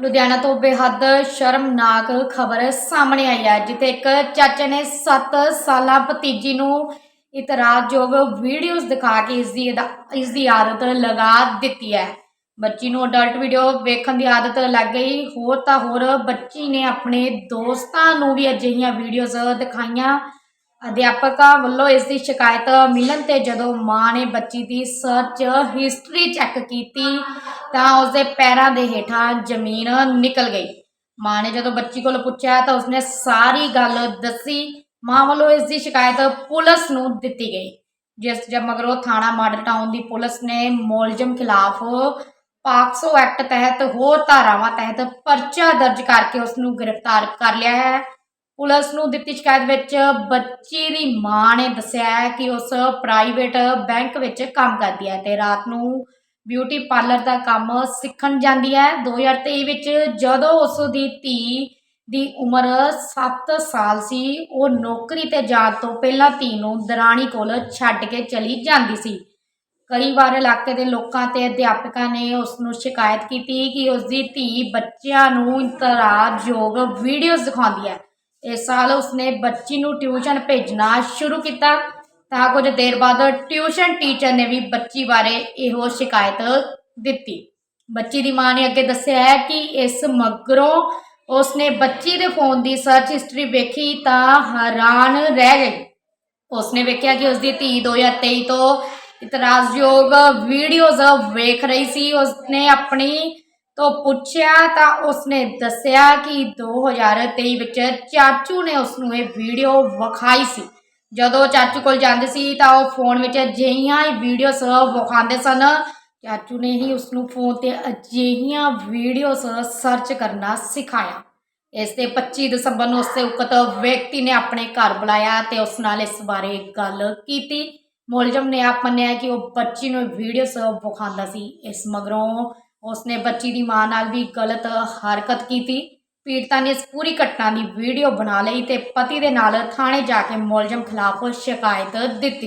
ਲੁਧਿਆਣਾ ਤੋਂ ਬੇਹੱਦ ਸ਼ਰਮਨਾਕ ਖਬਰ ਸਾਹਮਣੇ ਆਈ ਹੈ, ਜਿੱਥੇ ਇੱਕ ਚਾਚੇ ਨੇ 7 ਸਾਲਾ ਭਤੀਜੀ ਨੂੰ ਇਤਰਾਜ਼ਯੋਗ ਵੀਡੀਓਜ਼ ਦਿਖਾ ਕੇ ਇਸ ਦੀ ਅਦਾ- ਇਸ ਦੀ ਆਦਤ ਲਗਾ ਦਿੱਤੀ ਹੈ। ਬੱਚੀ ਨੂੰ ਅਡਲਟ ਵੀਡੀਓ ਵੇਖਣ ਦੀ ਆਦਤ ਲੱਗ ਗਈ। ਹੋਰ ਤਾਂ ਹੋਰ ਬੱਚੀ ਨੇ ਆਪਣੇ ਦੋਸਤਾਂ ਨੂੰ ਵੀ ਅਜਿਹੀਆਂ ਵੀਡੀਓਜ਼ ਦਿਖਾਈਆਂ। ਅਧਿਆਪਕਾਂ ਵੱਲੋਂ ਇਸ ਦੀ ਸ਼ਿਕਾਇਤ ਮਿਲਣ ਤੇ ਜਦੋਂ ਮਾਂ ਨੇ ਬੱਚੀ ਦੀ ਸਰਚ ਹਿਸਟਰੀ ਚੈੱਕ ਕੀਤੀ ਤਾਂ ਉਸਦੇ ਪੈਰਾਂ ਦੇ ਹੇਠਾਂ ਜ਼ਮੀਨ ਨਿਕਲ ਗਈ। ਮਾਂ ਨੇ ਜਦੋਂ ਬੱਚੀ ਕੋਲ ਪੁੱਛਿਆ ਤਾਂ ਉਸਨੇ ਸਾਰੀ ਗੱਲ ਦੱਸੀ। ਮਾਂ ਵੱਲੋਂ ਇਸ ਦੀ ਸ਼ਿਕਾਇਤ ਪੁਲਿਸ ਨੂੰ ਦਿੱਤੀ ਗਈ, ਜਿਸ ਜਦ ਮਗਰੋਂ ਥਾਣਾ ਮਾਡਲ ਟਾਊਨ ਦੀ ਪੁਲਿਸ ਨੇ ਮੁਲਜ਼ਮ ਖਿਲਾਫ ਪਾਕਸੋ ਐਕਟ ਤਹਿਤ ਹੋਰ ਧਾਰਾਵਾਂ ਤਹਿਤ ਪਰਚਾ ਦਰਜ ਕਰਕੇ ਉਸ ਨੂੰ ਗ੍ਰਿਫਤਾਰ ਕਰ ਲਿਆ ਹੈ। ਪੁਲਿਸ ਨੂੰ ਦਿੱਤੀ ਸ਼ਿਕਾਇਤ ਵਿੱਚ ਬੱਚੀ ਦੀ ਮਾਂ ਨੇ ਦੱਸਿਆ ਹੈ ਕਿ ਉਸ ਪ੍ਰਾਈਵੇਟ ਬੈਂਕ ਵਿੱਚ ਕੰਮ ਕਰਦੀ ਹੈ ਤੇ ਰਾਤ ਨੂੰ ਬਿਊਟੀ ਪਾਰਲਰ ਦਾ ਕੰਮ ਸਿੱਖਣ ਜਾਂਦੀ ਹੈ। 2023 ਵਿੱਚ ਜਦੋਂ ਉਸ ਦੀ ਧੀ ਦੀ ਉਮਰ 7 ਸਾਲ ਸੀ, ਉਹ ਨੌਕਰੀ ਤੇ ਜਾਣ ਤੋਂ ਪਹਿਲਾਂ ਧੀ ਨੂੰ ਦਰਾਣੀ ਕੋਲ ਛੱਡ ਕੇ ਚਲੀ ਜਾਂਦੀ ਸੀ। ਕਈ ਵਾਰ ਇਲਾਕੇ ਦੇ ਲੋਕਾਂ ਤੇ ਅਧਿਆਪਕਾਂ ਨੇ ਉਸ ਨੂੰ ਸ਼ਿਕਾਇਤ ਕੀਤੀ ਕਿ ਉਸ ਦੀ ਧੀ ਬੱਚਿਆਂ ਨੂੰ ਇਤਰਾਜ਼ਯੋਗ ਵੀਡੀਓਜ਼ ਦਿਖਾਉਂਦੀ ਹੈ। ਇਸ ਸਾਲ ਉਸਨੇ ਬੱਚੀ ਨੂੰ ਟਿਊਸ਼ਨ ਭੇਜਣਾ ਸ਼ੁਰੂ ਕੀਤਾ। ਤਾਂ ਕੁਝ ਦੇਰ ਬਾਅਦ ਟਿਊਸ਼ਨ ਟੀਚਰ ਨੇ ਵੀ ਬੱਚੀ ਬਾਰੇ ਇਹੋ ਸ਼ਿਕਾਇਤ ਦਿੱਤੀ। ਬੱਚੀ ਦੀ ਮਾਂ ਨੇ ਅੱਗੇ ਦੱਸਿਆ ਹੈ ਕਿ ਇਸ ਮਗਰੋਂ ਉਸਨੇ ਬੱਚੀ ਦੇ ਫੋਨ ਦੀ ਸਰਚ ਹਿਸਟਰੀ ਵੇਖੀ ਤਾਂ ਹੈਰਾਨ ਰਹਿ ਗਈ। ਉਸਨੇ ਵੇਖਿਆ ਕਿ ਉਸਦੀ ਧੀ 2023 ਤੋਂ ਇਤਰਾਜ਼ਯੋਗ ਵੀਡੀਓਜ਼ ਵੇਖ ਰਹੀ ਸੀ। ਉਸਨੇ ਆਪਣੀ ਤੋਂ ਪੁੱਛਿਆ ਤਾਂ ਉਸਨੇ ਦੱਸਿਆ ਕਿ 2023 ਵਿੱਚ ਚਾਚੂ ਨੇ ਉਸ ਨੂੰ ਇਹ ਵੀਡੀਓ ਵਿਖਾਈ ਸੀ। ਜਦੋਂ ਚਾਚੂ ਕੋਲ ਜਾਂਦੇ ਸੀ ਤਾਂ ਉਹ ਫੋਨ ਵਿੱਚ ਅਜਿਹੀਆਂ ਹੀ ਵੀਡੀਓਜ਼ ਵਿਖਾਉਂਦੇ ਸਨ। ਚਾਚੂ ਨੇ ਹੀ ਉਸ ਨੂੰ ਫੋਨ ਤੇ ਅਜਿਹੀਆਂ ਵੀਡੀਓਸ ਸਰਚ ਕਰਨਾ ਸਿਖਾਇਆ। ਇਸ ਤੇ 25 ਦਸੰਬਰ ਨੂੰ ਉਸੇ ਉਕਤ ਵਿਅਕਤੀ ਨੇ ਆਪਣੇ ਘਰ ਬੁਲਾਇਆ ਤੇ ਉਸ ਨਾਲ ਇਸ ਬਾਰੇ ਗੱਲ ਕੀਤੀ। ਮੁਲਜ਼ਮ ਨੇ ਆਪ ਮੰਨਿਆ ਕਿ ਉਹ ਬੱਚੀ ਨੂੰ ਵੀਡੀਓਸ ਵਿਖਾਉਂਦਾ ਸੀ। ਇਸ ਮਗਰੋਂ ਉਸਨੇ ਬੱਚੀ ਦੀ ਮਾਂ ਨਾਲ ਵੀ ਗਲਤ ਹਰਕਤ ਕੀਤੀ। ਪੀੜਤਾ ਨੇ ਇਸ ਪੂਰੀ ਘਟਨਾ ਦੀ ਵੀਡੀਓ ਬਣਾ ਲਈ ਤੇ ਪਤੀ ਦੇ ਨਾਲ ਥਾਣੇ ਜਾ ਕੇ ਮੁਲਜ਼ਮ ਖਿਲਾਫ ਸ਼ਿਕਾਇਤ ਦਿੱਤੀ।